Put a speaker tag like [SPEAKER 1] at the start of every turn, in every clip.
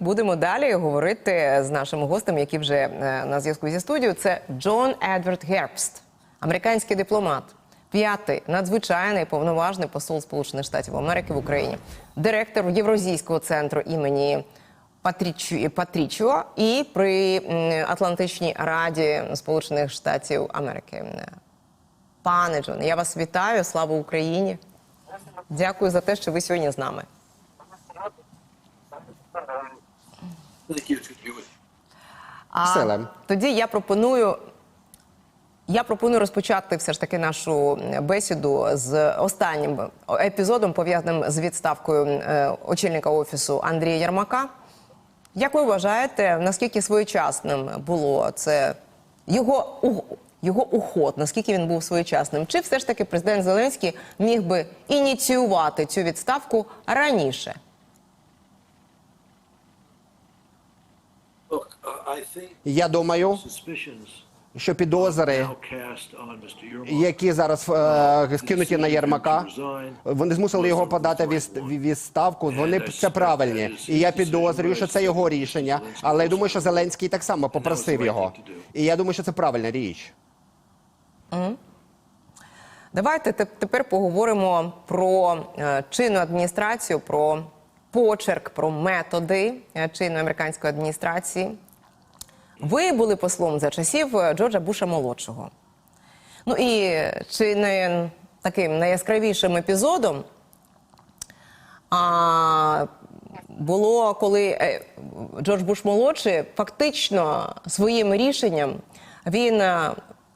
[SPEAKER 1] будемо далі говорити з нашим гостем, який вже е, на зв'язку зі студією. Це Джон Едвард Гербст, американський дипломат, п'ятий надзвичайний повноважний посол Сполучених Штатів Америки в Україні, директор Євразійського центру імені Патрічіо і при Атлантичній Раді Сполучених Штатів Америки. Пане Джон, я вас вітаю. Слава Україні! Дякую за те, що ви сьогодні з нами. А тоді я пропоную. Я пропоную розпочати все ж таки нашу бесіду з останнім епізодом, пов'язаним з відставкою е, очільника офісу Андрія Ярмака. Як ви вважаєте, наскільки своєчасним було це його, його уход, наскільки він був своєчасним? Чи все ж таки президент Зеленський міг би ініціювати цю відставку раніше?
[SPEAKER 2] Look, uh, I think
[SPEAKER 3] Я думаю, що підозри, які зараз е, скинуті на Єрмака, вони змусили його подати відставку. Вони це правильні. І я підозрюю, що це його рішення. Але я думаю, що Зеленський так само попросив його. І я думаю, що це правильна річ.
[SPEAKER 1] Давайте тепер поговоримо про е, чинну адміністрацію, про почерк, про методи е, чинної американської адміністрації. Ви були послом за часів е, Джорджа Буша молодшого. Ну і чи не таким найяскравішим епізодом а, було, коли е, Джордж Буш молодший фактично своїм рішенням він е,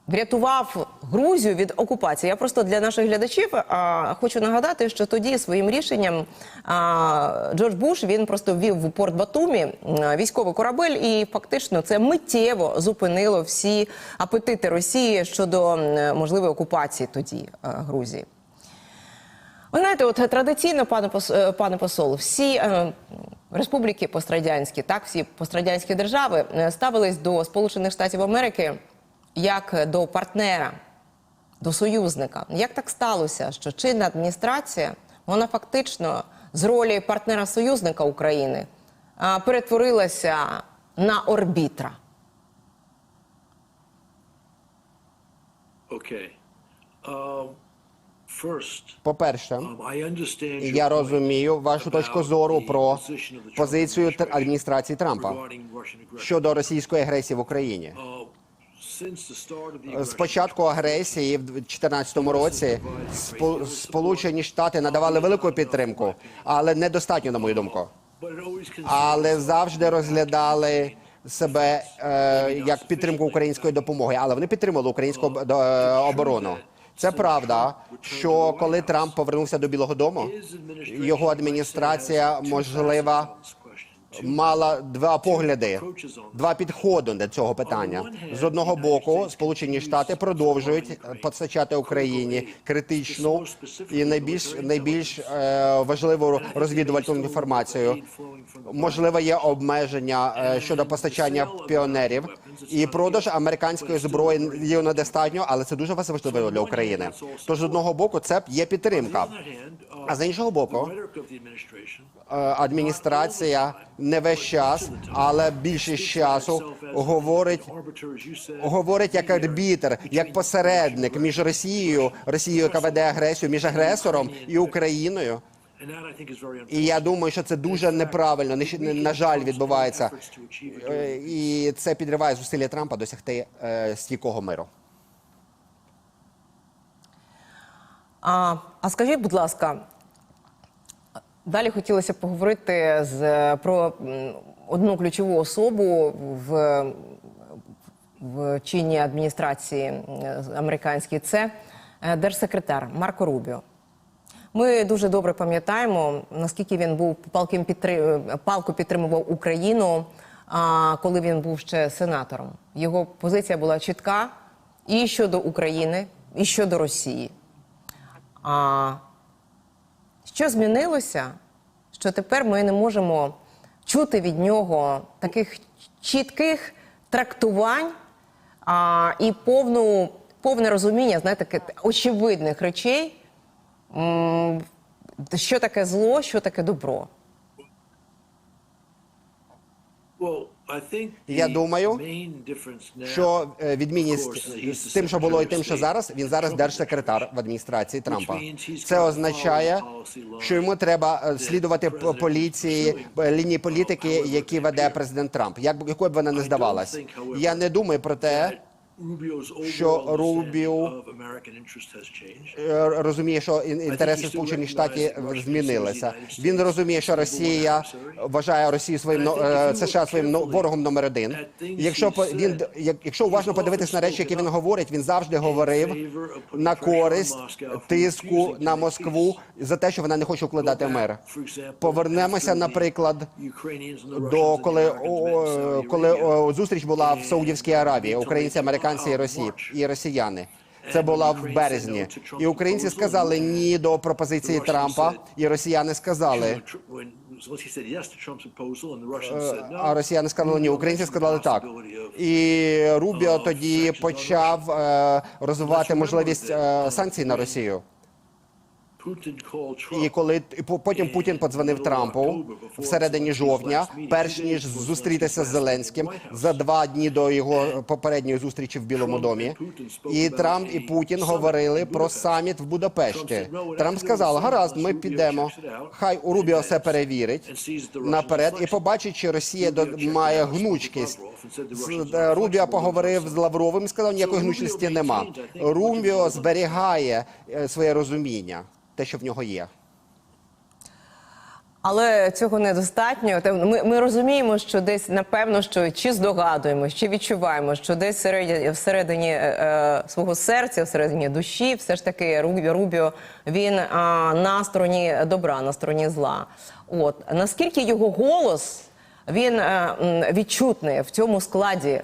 [SPEAKER 1] врятував Грузію від окупації. Я просто для наших глядачів а, хочу нагадати, що тоді своїм рішенням а, Джордж Буш він просто ввів в порт Батумі м, військовий корабель, і фактично це миттєво зупинило всі апетити Росії щодо можливої окупації тоді е, Грузії. Ви знаєте, от традиційно, пане е, пане посол, всі е, республіки пострадянські, так, всі пострадянські держави е, ставились до Сполучених Штатів Америки як до партнера, до союзника. Як так сталося, що чинна адміністрація, вона фактично з ролі партнера-союзника України перетворилася на орбітра?
[SPEAKER 2] Okay. Um,
[SPEAKER 3] По-перше,
[SPEAKER 2] um,
[SPEAKER 3] я розумію вашу точку зору про позицію тр- адміністрації Трампа щодо російської агресії в Україні. З початку агресії в 2014 році Спо- Сполучені Штати надавали велику підтримку, але недостатньо, на мою думку. Але завжди розглядали себе е, як підтримку української допомоги. Але вони підтримали українську е, оборону. Це правда, що коли Трамп повернувся до Білого Дому, його адміністрація можливо мала два погляди, два підходи до цього питання. З одного боку, Сполучені Штати продовжують постачати Україні критичну і найбільш найбільш е, важливу розвідувальну інформацію. Можливо, є обмеження е, щодо постачання піонерів і продаж американської зброї є недостатньо, але це дуже важливо для України. Тож з одного боку, це є підтримка. А з іншого боку, е, адміністрація не весь час, але більшість часу говорить. Говорить як арбітр, як посередник між Росією, Росією, яка веде агресію, між агресором і Україною. І я думаю, що це дуже неправильно. На жаль, відбувається. Е, І це підриває зусилля Трампа досягти е, стійкого миру.
[SPEAKER 1] А, а скажіть, будь ласка, далі хотілося поговорити з, про одну ключову особу в, в чинній адміністрації американській. Це е, держсекретар Марко Рубіо. Ми дуже добре пам'ятаємо, наскільки він був палким підтри... палку підтримував Україну, коли він був ще сенатором. Його позиція була чітка і щодо України, і щодо Росії. А що змінилося? Що тепер ми не можемо чути від нього таких чітких трактувань а, і повну, повне розуміння, знаєте, очевидних речей, що таке зло, що таке добро.
[SPEAKER 2] Well,
[SPEAKER 3] Я думаю, Що е, відмінність з тим, що було, і тим, що зараз, він зараз держсекретар в адміністрації Трампа. Це означає, що йому треба е, слідувати поліції е, лінії політики, які веде президент Трамп. Як якою б вона не здавалась, я не думаю про те. Що Рубіо е, Розуміє, що інтереси Сполучених Штатів змінилися. Він розуміє, що Росія вважає Росію своїм е, США своїм но- ворогом номер один. Якщо він як- якщо уважно подивитись на речі, які він говорить, він завжди говорив на користь тиску на Москву за те, що вона не хоче укладати мир. Повернемося, наприклад, до коли о, коли о, зустріч була в Саудівській Аравії, українці, американці і Росії і росіяни. Це була в березні, і українці сказали ні до пропозиції Трампа, і росіяни сказали. А росіяни сказали ні, українці сказали так. І Рубіо тоді почав е, розвивати можливість е, санкцій на Росію. І коли по- потім Путін подзвонив Трампу всередині жовтня, перш ніж зустрітися з Зеленським за два дні до його попередньої зустрічі в Білому домі. І Трамп і Путін говорили про саміт в Будапешті. Трамп сказав: гаразд, ми підемо. Хай у Рубіо все перевірить наперед і побачить, чи Росія має гнучкість. Е, Рубіо поговорив з Лавровим, і сказав, ніякої гнучності нема. Рубіо зберігає е, своє розуміння, те, що в нього є.
[SPEAKER 1] Але цього недостатньо. Ми, ми розуміємо, що десь напевно, що чи здогадуємось, чи відчуваємо, що десь всередині, всередині е, свого серця, всередині душі, все ж таки Рубіо, Рубіо він е, на стороні добра, на стороні зла. От наскільки його голос він е, відчутний в цьому складі е,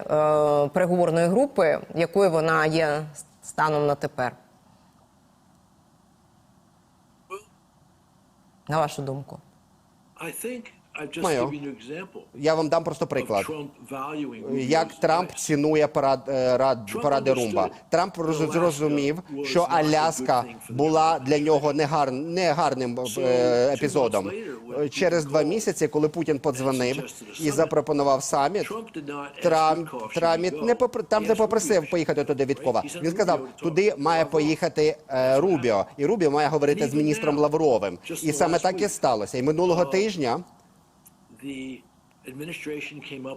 [SPEAKER 1] переговорної групи, якою вона є станом на тепер? На вашу думку.
[SPEAKER 3] Маю. Я вам дам просто приклад. Як Трамп цінує парад, е, рад, паради Румба. Трамп роз- зрозумів, що Аляска була для нього не, гар, не гарним е, епізодом. Е, Через два місяці, коли Путін подзвонив і запропонував саміт, Трамп, Трамп не попри, там не попросив поїхати туди Віткова. Він сказав, туди має поїхати Рубіо, і Рубіо має говорити з міністром Лавровим. І саме так і сталося. І минулого тижня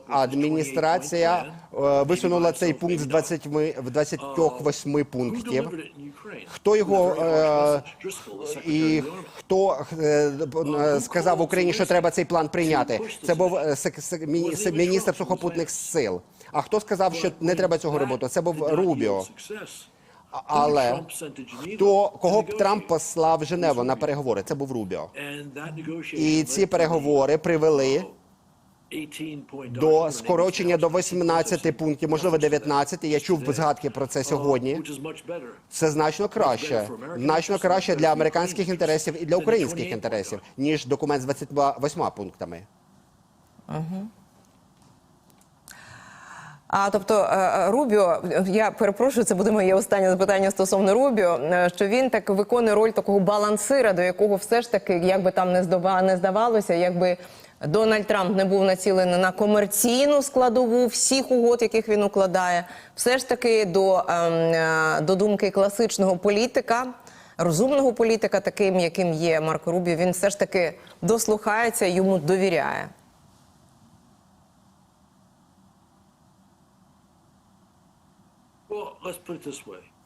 [SPEAKER 3] адміністрація е, висунула цей пункт з 20, в 28 пунктів. Хто його е, і хто е, сказав Україні, що треба цей план прийняти? Це був міністр сухопутних сил. А хто сказав, що не треба цього робити? Це був Рубіо. Але хто кого б Трамп послав в Женеву на переговори? Це був Рубіо. І ці переговори привели до скорочення до 18 пунктів, можливо 19. Я чув згадки про це сьогодні. Це значно краще, значно краще для американських інтересів і для українських інтересів, ніж документ з 28 пунктами.
[SPEAKER 1] А тобто е, Рубіо, я перепрошую, це буде моє останнє запитання стосовно Рубіо. е, Що він так виконує роль такого балансира, до якого все ж таки, як би там не здавалося, якби Дональд Трамп не був націлений на комерційну складову всіх угод, яких він укладає, все ж таки до, ем, е, до думки класичного політика. Розумного політика, таким яким є Марко Рубіо, він все ж таки дослухається, йому довіряє.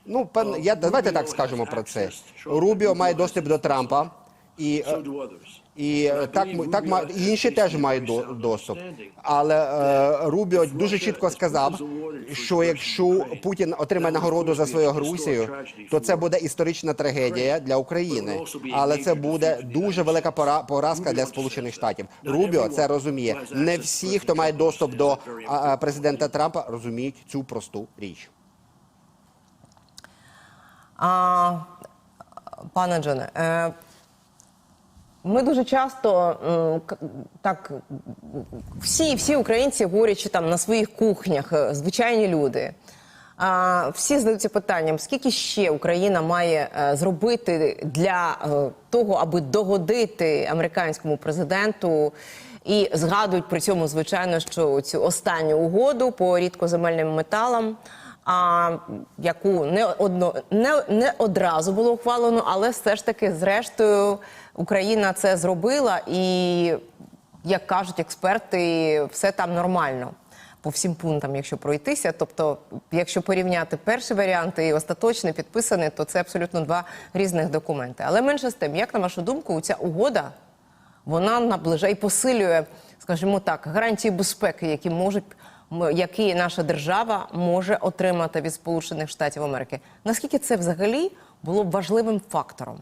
[SPEAKER 3] Ну, певно, я давайте так скажемо про це. Рубіо має доступ до Трампа, і і так так і інші теж мають до- доступ. Але е, Рубіо дуже чітко сказав, що якщо Путін отримає нагороду за свою Грузію, то це буде історична трагедія для України. Але це буде дуже велика пора- поразка для Сполучених Штатів. Рубіо це розуміє. Не всі, хто має доступ до президента Трампа, розуміють цю просту річ.
[SPEAKER 1] А, пане Джоне, е, ми дуже часто так всі, всі українці говорять, там на своїх кухнях е, звичайні люди. Всі задаються питанням, скільки ще Україна має е, зробити для того, аби догодити американському президенту І згадують при цьому, звичайно, що цю останню угоду по рідкоземельним металам, а, яку не, одно, не, не одразу було ухвалено, але все ж таки, зрештою, Україна це зробила, і, як кажуть експерти, все там нормально. По всім пунктам, якщо пройтися, тобто, якщо порівняти перший варіант і остаточний підписаний, то це абсолютно два різних документи. Але менше з тим, як на вашу думку, ця угода вона наближає і посилює, скажімо так, гарантії безпеки, які можуть які наша держава може отримати від Сполучених Штатів Америки. Наскільки це взагалі було б важливим фактором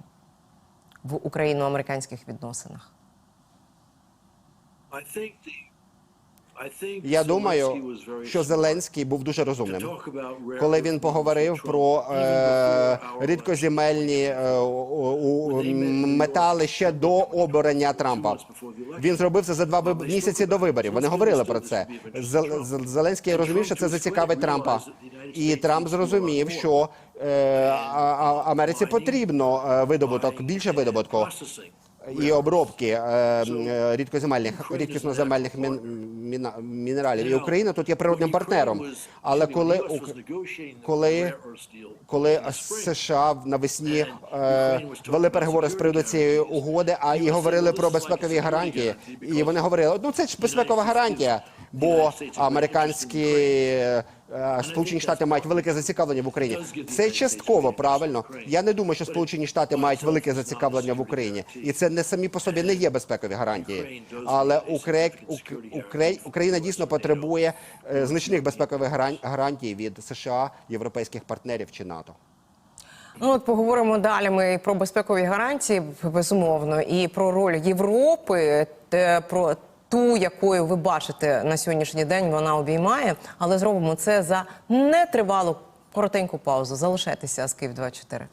[SPEAKER 1] в україно-американських відносинах?
[SPEAKER 2] I think the,
[SPEAKER 3] Я думаю, що Зеленський був дуже розумним. Коли він поговорив про е, рідкоземельні е, метали ще до обрання Трампа. Він зробив це за два місяці до виборів. Вони говорили про це. Зел- Зел- Зеленський розумів, що це зацікавить Трампа. І Трамп зрозумів, що е, Америці потрібно е, видобуток, більше видобутку. І обробки е, е, рідкоземельних рідкісноземельних мін, мінералів. І Україна тут є природним партнером. Але коли коли, коли США навесні е, вели переговори з приводу цієї угоди, а і говорили про безпекові гарантії, і вони говорили, ну це ж безпекова гарантія, бо американські е, Сполучені Штати мають велике зацікавлення в Україні. Це частково правильно. Я не думаю, що Сполучені Штати мають велике зацікавлення в Україні, і це не самі по собі не є безпекові гарантії. Але Укра... Ук- Україна дійсно потребує е, значних безпекових гарантій від США, європейських партнерів чи НАТО.
[SPEAKER 1] Ну от поговоримо далі. Ми про безпекові гарантії, безумовно, і про роль Європи, про ту, якою ви бачите на сьогоднішній день вона обіймає. Але зробимо це за нетривалу коротеньку паузу. Залишайтеся з Київ 24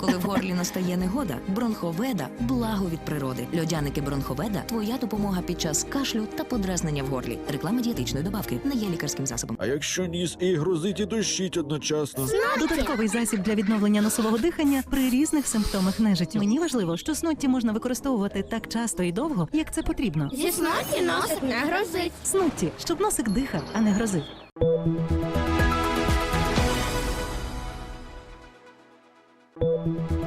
[SPEAKER 4] Коли в горлі настає негода, бронховеда благо від природи. Льодяники бронховеда твоя допомога під час кашлю та подразнення в горлі. Реклама дієтичної добавки не є лікарським засобом.
[SPEAKER 5] А якщо ніс і грозить і дощить одночасно?
[SPEAKER 6] Додатковий засіб для відновлення носового дихання при різних симптомах нежиттю. Мені важливо, що снотті можна використовувати так часто і довго, як це потрібно.
[SPEAKER 7] Зі смерті носик не грозить.
[SPEAKER 6] Снотті, щоб носик дихав, а не грозив. Thank you.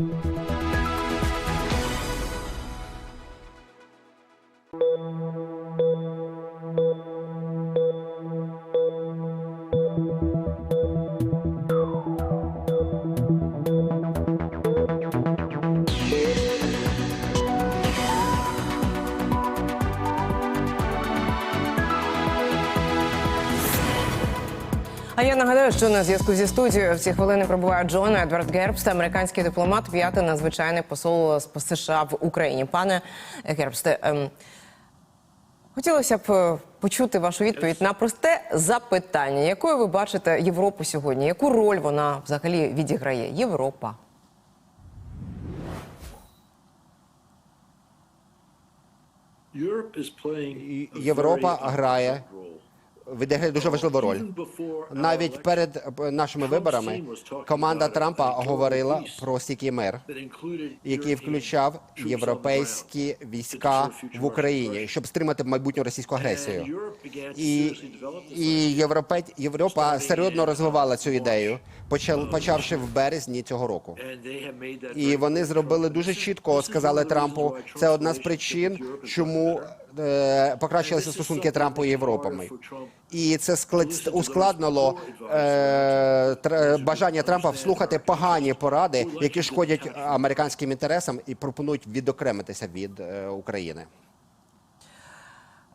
[SPEAKER 6] Thank you.
[SPEAKER 1] А я нагадаю, що на зв'язку зі студією в ці хвилини пробуває Джон Едвард Гербст, американський дипломат, п'ятий надзвичайний посол з США в Україні. Пане Гербсте, ем, хотілося б е, почути вашу відповідь на просте запитання, якою ви бачите Європу сьогодні? Яку роль вона взагалі відіграє? Європа.
[SPEAKER 3] Європа грає. Відіграє дуже важливу роль. Навіть перед е, нашими виборами команда Трампа говорила про стійкий мир, який включав європейські війська в Україні, щоб стримати майбутню російську агресію. І, і Європе... Європа серйозно розвивала цю ідею, почав- почавши в березні цього року. І вони зробили дуже чітко, сказали Трампу. Це одна з причин, чому
[SPEAKER 2] better."
[SPEAKER 3] е, покращилися стосунки Трампа і Європами. І це ускладнило е, бажання Трампа вслухати погані поради, які шкодять американським інтересам і пропонують відокремитися від е, України.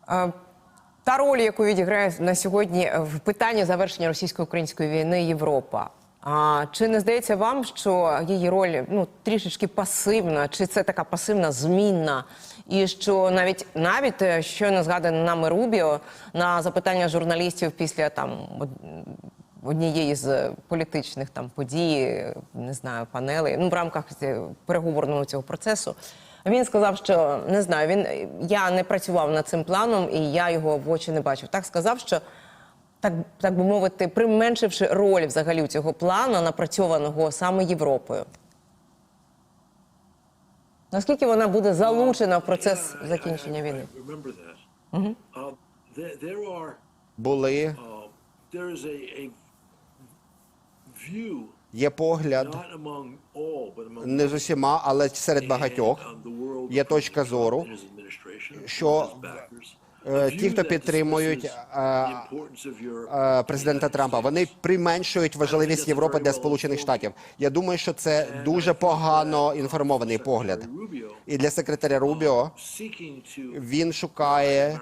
[SPEAKER 1] Е, та роль, яку відіграє на сьогодні в питанні завершення російсько-української війни Європа. А чи не здається вам, що її роль ну трішечки пасивна, чи це така пасивна змінна? І що навіть навіть е, щойно згадане нами Рубіо на запитання журналістів після там однієї з політичних там подій, не знаю, панелей, ну в рамках е, переговорного цього процесу. Він сказав, що не знаю, він я не працював над цим планом і я його в очі не бачив. Так сказав, що так, так би мовити, применшивши роль взагалі цього плану, напрацьованого саме Європою. Наскільки вона буде залучена в процес закінчення війни?
[SPEAKER 2] Uh, are,
[SPEAKER 3] Були
[SPEAKER 2] uh,
[SPEAKER 3] є погляд не з усіма, але серед багатьох.
[SPEAKER 2] Um,
[SPEAKER 3] Є точка зору, що, е, ті, хто підтримують, е, е, президента Трампа. Вони применшують важливість Європи для Сполучених Штатів. Я думаю, що це дуже погано інформований погляд. І для секретаря Рубіо він шукає,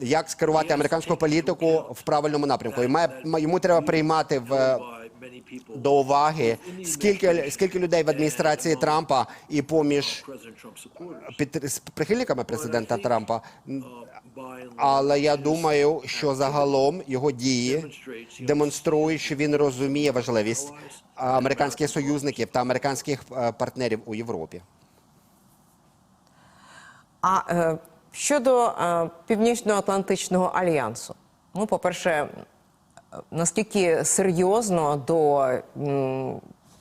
[SPEAKER 3] як скерувати американську політику в правильному напрямку. І має йому треба приймати в до уваги, скільки скільки людей в адміністрації Трампа і поміж під прихильниками президента Трампа. Але я думаю, що загалом його дії демонструють, що він розуміє важливість американських союзників та американських е, партнерів у Європі.
[SPEAKER 1] А е, щодо е, Північно-Атлантичного альянсу, ну, по-перше, е, наскільки серйозно до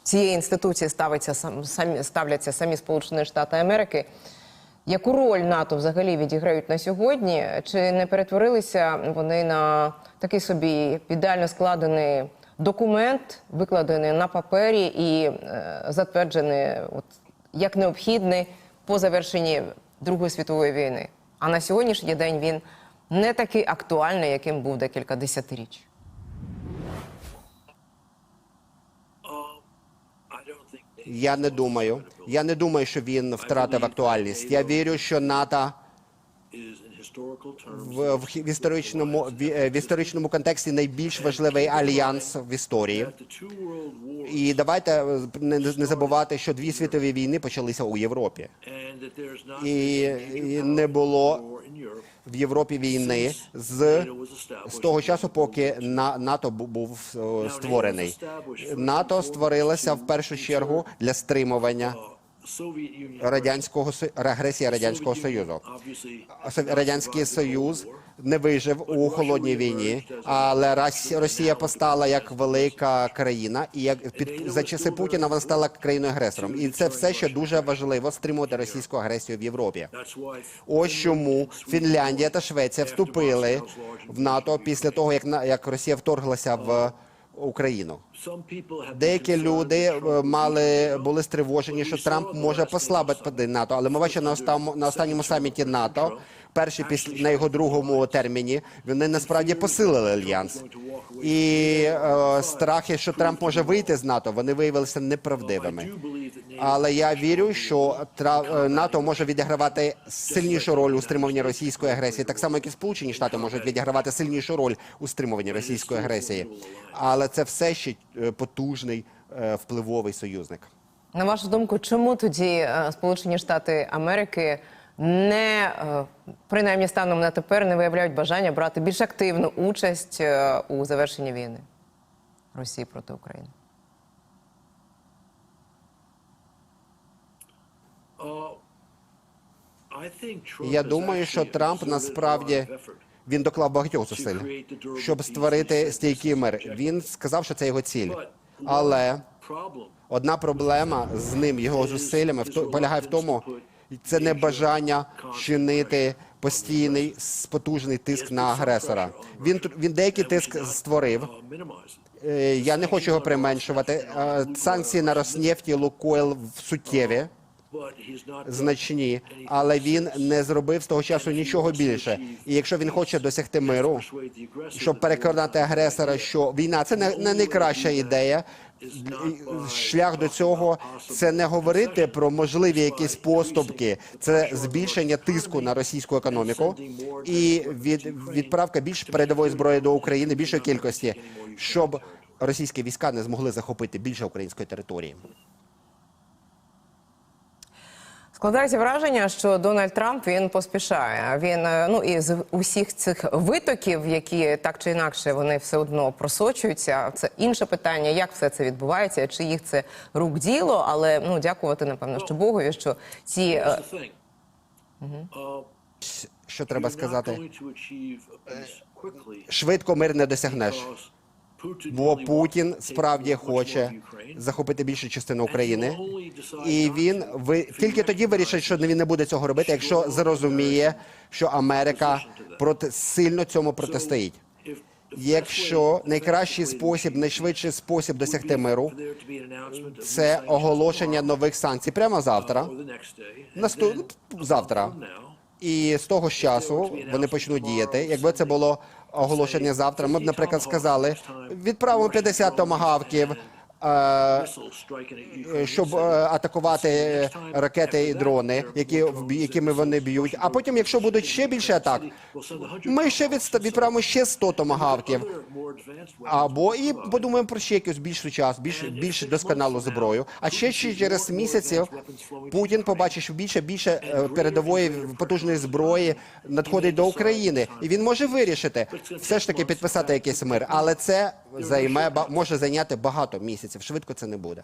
[SPEAKER 1] цієї інституції ставиться самі, ставляться самі Сполучені Штати Америки, яку роль НАТО взагалі відіграють на сьогодні? Чи не перетворилися вони на такий собі ідеально складений документ, викладений на папері і е, затверджений от, як необхідний по завершенні Другої світової війни? А на сьогоднішній день він не такий актуальний, яким був декілька десятиріч.
[SPEAKER 2] I don't think they
[SPEAKER 3] Я не думаю. Я не думаю, що він втратив актуальність. Я вірю, що НАТО в, в, в історичному в, е, в історичному контексті найбільш важливий альянс в історії. І давайте е, не, не забувати, що дві світові війни почалися у Європі, і, і не було в Європі війни з, з того часу, поки на НАТО був е, створений. НАТО створилося в першу чергу для стримування.
[SPEAKER 2] Uh,
[SPEAKER 3] радянського Со- радянського союзу. Радянський Союз не вижив у холодній війні, але Рос- Росія постала як велика країна, і як під за часи Путіна вона стала країною агресором. І це все ще дуже важливо стримувати російську агресію в Європі. Ось чому Фінляндія та Швеція вступили в НАТО після того, як як Росія вторглася в Україну. Деякі люди е, мали були стривожені, що Трамп може послабити НАТО. Але ми бачимо на останньому на останньому саміті НАТО, перший після на його другому терміні, вони насправді посилили альянс. І е, страхи, що Трамп може вийти з НАТО, вони виявилися неправдивими. Але я вірю, що е, НАТО може відігравати сильнішу роль у стримуванні російської агресії, так само як і Сполучені Штати можуть відігравати сильнішу роль у стримуванні російської агресії. Але це все ще е, потужний е, впливовий союзник.
[SPEAKER 1] На вашу думку, чому тоді е, Сполучені Штати Америки не е, принаймні станом на тепер не виявляють бажання брати більш активну участь е, у завершенні війни Росії проти України?
[SPEAKER 2] Uh,
[SPEAKER 3] Я думаю, що Трамп насправді
[SPEAKER 2] effort
[SPEAKER 3] він доклав багатьох зусиль, щоб створити стійкий мир. Він сказав, що це його ціль. Але Одна проблема з ним, його зусиллями, полягає в тому, це не бажання чинити постійний потужний тиск на агресора. Він він деякий тиск створив. Е, Я не хочу його применшувати. Е, Санкції на Роснефть і Лукойл суттєві, значні, але він не зробив з того часу нічого більше. І якщо він хоче досягти миру, щоб переконати агресора, що війна це не, не найкраща ідея, шлях до цього це не говорити про можливі якісь поступки, це збільшення тиску на російську економіку. і від, відправка більш передової зброї до України, більшої кількості, щоб російські війська не змогли захопити більше української території.
[SPEAKER 1] Складається враження, що Дональд Трамп він поспішає. Він е, ну і з усіх цих витоків, які так чи інакше вони все одно просочуються. Це інше питання, як все це відбувається, чи їх це рук діло. Але ну дякувати напевно, що Богові, що ці е.
[SPEAKER 2] Uh,
[SPEAKER 3] Що треба сказати?
[SPEAKER 2] quickly
[SPEAKER 3] Швидко мир не досягнеш. Бо Путін справді хоче захопити більшу частину України, і він ви тільки тоді вирішить, що він не буде цього робити, якщо зрозуміє, що Америка проти сильно цьому протистоїть. Якщо найкращий спосіб, найшвидший спосіб досягти миру, це оголошення нових санкцій прямо завтра. Наступ завтра. І з того ж часу вони почнуть діяти. Якби це було оголошення завтра, ми б, наприклад, сказали, відправимо 50 томагавків. Е,
[SPEAKER 2] Ukraine,
[SPEAKER 3] щоб е, атакувати ракети і дрони, які якими вони б'ють. А потім, якщо будуть ще більше атак, ми ще відправимо ще 100 томагавків. Або і подумаємо про ще якусь більш сучасну, більш більш досконалу зброю. А ще ще через місяців Путін побачить, що більше більше е, передової потужної зброї надходить до України, і він може вирішити все ж таки підписати якийсь мир. Але це займе може зайняти багато місяців. Швидко це не буде.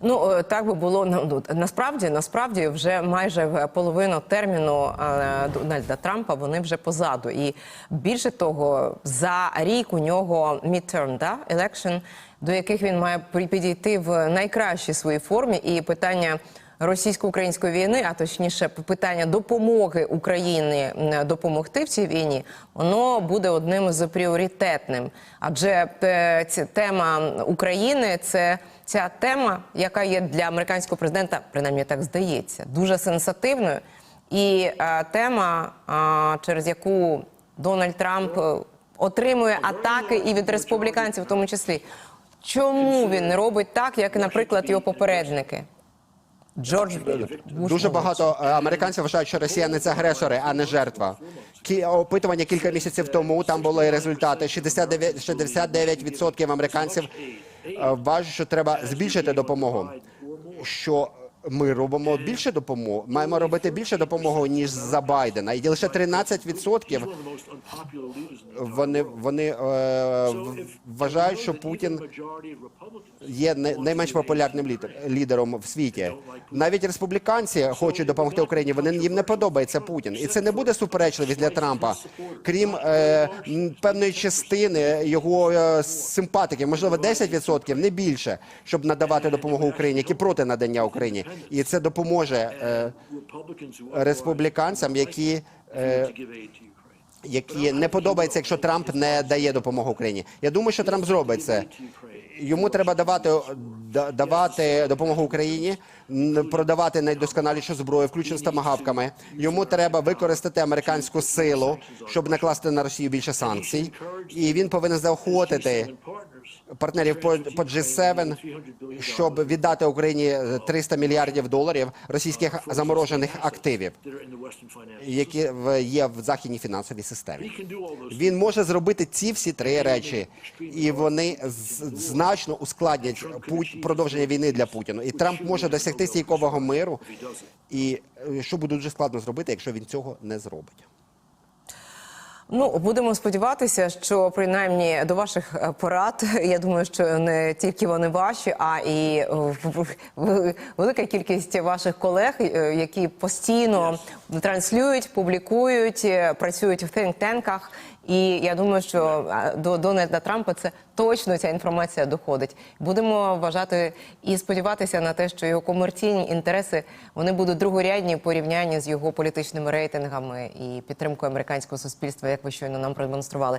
[SPEAKER 1] Ну е, так би було ну, насправді, насправді вже майже половину терміну е, Дональда Трампа вони вже позаду. І більше того, за рік у нього midterm, да, election, до яких він має підійти в найкращій своїй формі. І питання російсько-української війни, а точніше, питання допомоги Україні допомогти в цій війні, воно буде одним з пріоритетним. Адже е, ця тема України це ця тема, яка є для американського президента, принаймні так здається, дуже сенсативною. І е, тема, через яку Дональд Трамп е, отримує атаки і від республіканців, в тому числі. Чому він робить так, як, наприклад, його попередники? Джордж
[SPEAKER 3] Дуже багато е, американців вважають, що росіяни це агресори, а не жертва. Кі опитування кілька місяців тому там були результати. 69%, 69% американців е, вважають, що треба збільшити допомогу. Що ми робимо більше допомоги, маємо робити більше допомоги ніж за Байдена, і лише 13%
[SPEAKER 2] one of the most unpopular leaders in the
[SPEAKER 3] вони вони е, вважають, що Путін є найменш популярним лідер- лідером в світі. Навіть республіканці хочуть допомогти Україні. Вони їм не подобається Путін, і це не буде суперечливість для Трампа. Крім е, певної частини його е, симпатиків, можливо, 10%, не більше, щоб надавати допомогу Україні, які проти надання Україні, і це допоможе е, республіканцям, які. е, які не подобається, якщо Трамп не дає допомогу Україні. Я думаю, що Трамп зробить це. Йому треба давати давати допомогу Україні, продавати найдосконалішу зброю, включно з тамагавками. Йому треба використати американську силу, щоб накласти на Росію більше санкцій. І він повинен заохотити партнерів по, по G7, щоб віддати Україні 300 мільярдів доларів російських заморожених активів, які є в західній фінансовій системі. Він може зробити ці всі три речі, і вони значно ускладнять путь продовження війни для Путіна. І Трамп може досягти стійкового миру, і е, що буде дуже складно зробити, якщо він цього не зробить.
[SPEAKER 1] Ну, будемо сподіватися, що принаймні до ваших е, порад, я думаю, що не тільки вони ваші, а і е, велика кількість ваших колег, е, які постійно транслюють, публікують, працюють в think-танках. І я думаю, що до Дональда Трампа це точно ця інформація доходить. Будемо вважати і сподіватися на те, що його комерційні інтереси вони будуть другорядні в порівнянні з його політичними рейтингами і підтримкою американського суспільства, як ви щойно нам продемонстрували.